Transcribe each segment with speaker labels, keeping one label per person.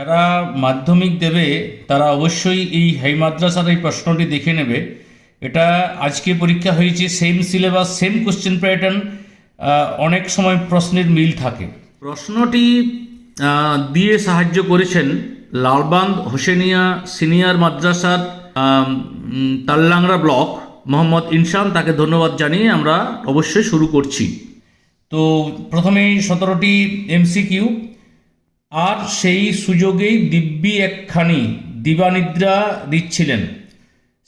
Speaker 1: যারা মাধ্যমিক দেবে তারা অবশ্যই এই হাই মাদ্রাসার এই প্রশ্নটি দেখে নেবে। এটা আজকে পরীক্ষা হয়েছে same syllabus same question pattern অনেক সময় প্রশ্নের মিল থাকে। প্রশ্নটি দিয়ে সাহায্য করেছেন লালবান্ধ হোসেনিয়া সিনিয়র মাদ্রাসার তাল্লাংরা ব্লক মোহাম্মদ ইনসান তাকে ধন্যবাদ জানিয়ে আমরা অবশ্যই শুরু করছি। তো প্রথমেই সতেরোটি এমসিকিউ আর সেই সুযোগেই দিব্যি একখানি দিবানিদ্রা দিচ্ছিলেন।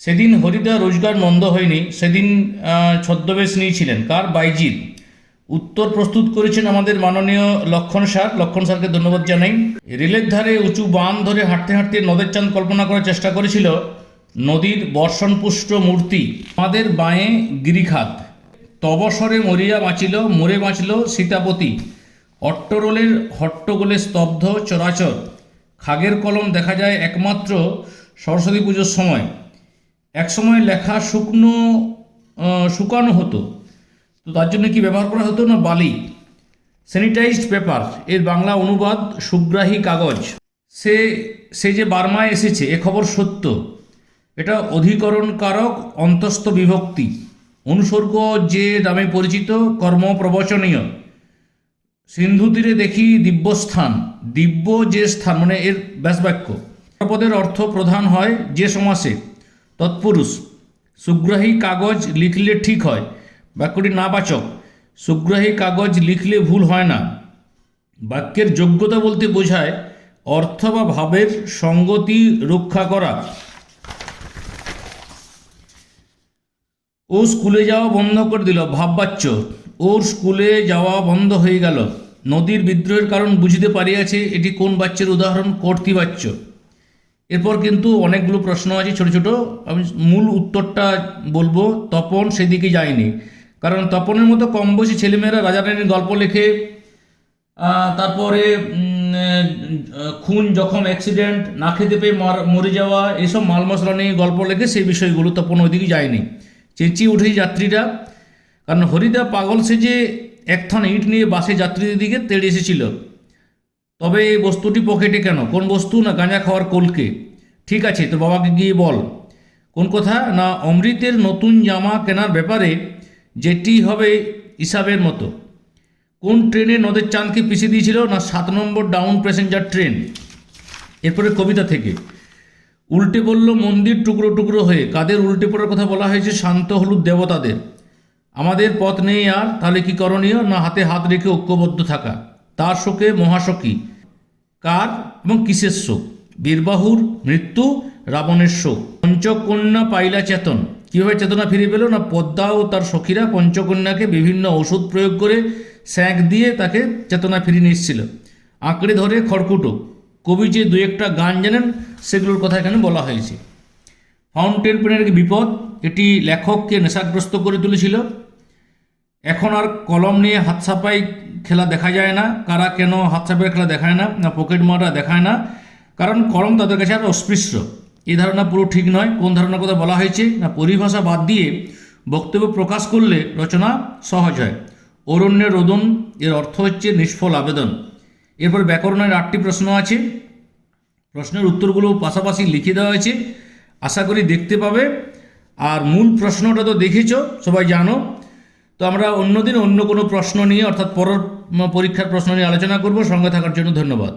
Speaker 1: সেদিন হরিদা রোজগার মন্দ হয়নি, সেদিন ছদ্মবেশ নিয়েছিলেন। কার? বাইজির উত্তর প্রস্তুত করেছেন আমাদের মাননীয় লক্ষণ স্যার। লক্ষণ স্যারকে ধন্যবাদ জানাই। রেলের ধারে উঁচু বাঁধ ধরে হাঁটতে হাঁটতে নদের চাঁদ কল্পনা করার চেষ্টা করেছিল নদীর বর্ষণপুষ্ট মূর্তি। আমাদের বাঁয়ে গিরিখাত। তবসরে মরিয়া বাঁচিল, মরে বাঁচল সীতাপতি। অট্টরোলের হট্টগোলে স্তব্ধ চরাচর। খাগের কলম দেখা যায় একমাত্র সরস্বতী পুজোর সময়। একসময় লেখা শুকনো শুকানো হতো। তো তার জন্য কি ব্যবহার করা হতো না? বালি। Sanitised paper. এর বাংলা অনুবাদ, সুগ্রাহী কাগজ। সে সে যে বার্মায় এসেছে, এ খবর সত্য। এটা অধিকরণকারক, অন্তস্থ বিভক্তি। অনুসর্গ যে নামে পরিচিত, কর্ম প্রবচনীয়। সিন্ধু তীরে দেখি দিব্যস্থান, দিব্য যে স্থান মানে এর ব্যাসবাক্য। পদের অর্থ প্রধান হয় যে সমাসে, তৎপুরুষ। সুগ্রাহী কাগজ লিখলে ঠিক হয়, বাক্যটি নাবাচক। সুগ্রাহী কাগজ লিখলে ভুল হয় না। বাক্যের যোগ্যতা বলতে বোঝায় অর্থ বা ভাবের সঙ্গতি রক্ষা করা। ও স্কুলে যাওয়া বন্ধ করে দিল, ভাববাচ্য। ওর স্কুলে যাওয়া বন্ধ হয়ে গেল। নদীর বিদ্রোহের কারণ বুঝতে পারিয়াছে এটি কোন বাচ্চার উদাহরণ কর্তৃবাচ্য এরপর কিন্তু অনেকগুলো প্রশ্ন আছে ছোট ছোট। আমি মূল উত্তরটা বলব, তপন সেদিকে যায়নি। কারণ তপনের মতো কম বয়সী ছেলেমেয়েরা রাজা রানীর গল্প লেখে তারপরে খুন, জখম অ্যাক্সিডেন্ট না খেতে পেয়ে মার- যাওয়া, এসব মাল মশলা নিয়ে গল্প লেখে, সেই বিষয়গুলো তপন ওইদিকে যায়নি। চেঁচিয়ে উঠেছে যাত্রীরা। কারণ হরিদা পাগল সেজে একথান ইট নিয়ে বাসে যাত্রীদের দিকে তেড়ে এসেছিল। তবে এই বস্তুটি পকেটে কেন? কোন বস্তু না গাঁজা খাওয়ার কলকে? ঠিক আছে তো বাবাকে গিয়ে বল। কোন কথা? না অমৃতের নতুন জামা কেনার ব্যাপারে যেটি হবে হিসাবের মতো। কোন ট্রেনে নদের চাঁদকে পিছিয়ে দিয়েছিল? না সাত নম্বর ডাউন প্যাসেঞ্জার ট্রেন? এরপরে কবিতা থেকে। উল্টে বলল, মন্দির টুকরো টুকরো হয়ে। কাদের উল্টে পড়ার কথা বলা হয়েছে? শান্ত হলুদ দেবতাদের। আমাদের পথ নেই আর, তাহলে কি করণীয়? না হাতে হাত রেখে ঐক্যবদ্ধ থাকা। তার শোকে মহাশোকী। কার এবং কিসের শোক? বীরবাহুর মৃত্যু, রাবণের শোক। পঞ্চকন্যা পাইলা চেতন। কীভাবে চেতনা ফিরে পেল? না পদ্মা ও তার সখীরা পঞ্চকন্যাকে বিভিন্ন ওষুধ প্রয়োগ করে স্যাঁক দিয়ে তাকে চেতনা ফিরিয়ে নিয়ে এসেছিল। আঁকড়ে ধরে খড়কুটো। কবি যে দু একটা গান জানেন, সেগুলোর কথা এখানে বলা হয়েছে। ফাউন্টেন পেনের বিপদ, এটি লেখককে নেশাগ্রস্ত করে তুলেছিল। এখন আর কলম নিয়ে হাত ছাপাই খেলা দেখা যায় না। কারা কেন হাত ছাপাই খেলা দেখায় না না পকেট মারা দেখায় না। কারণ কলম তাদের কাছে আর অস্পৃশ্য। এই ধারণা পুরো ঠিক নয়। কোন ধারণার কথা বলা হয়েছে, না পরিভাষা বাদ দিয়ে বক্তব্য প্রকাশ করলে রচনা সহজ হয়। অরণ্যের রোদন, এর অর্থ হচ্ছে নিষ্ফল আবেদন। এরপর ব্যাকরণের আটটি প্রশ্ন আছে। প্রশ্নের উত্তরগুলো পাশাপাশি লিখে দেওয়া হয়েছে। আশা করি দেখতে পাবে। আর মূল প্রশ্নটা তো দেখেছ, সবাই জানো। তো আমরা অন্যদিন অন্য কোনো প্রশ্ন নিয়ে, অর্থাৎ পর পরীক্ষার প্রশ্ন নিয়ে আলোচনা করব। সঙ্গে থাকার জন্য ধন্যবাদ।